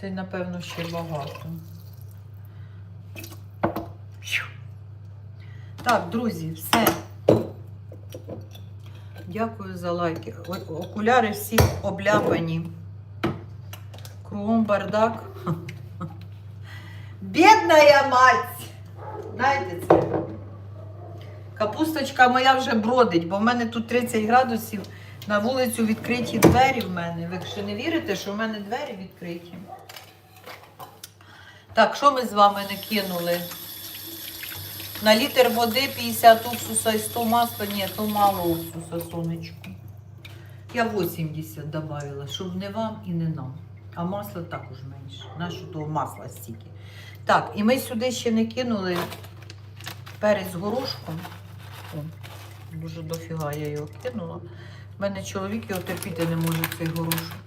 Це, напевно, ще багато. Так, друзі, все. Дякую за лайки. Окуляри всі обляпані. Кругом бардак. Бідна мать! Знаєте це? Капусточка моя вже бродить, бо в мене тут 30 градусів. На вулицю відкриті двері в мене. Ви ще не вірите, що в мене двері відкриті? Так, що ми з вами накинули? На літр води 50 уксуса і 100 масла. Ні, то мало уксуса, сонечко. Я 80 додавала, щоб не вам і не нам. А масла також менше. Нащо того масла стільки. Так, і ми сюди ще не кинули перець з горошком. О, дуже дофіга я його кинула. У мене чоловік його терпіти не може цей горошок.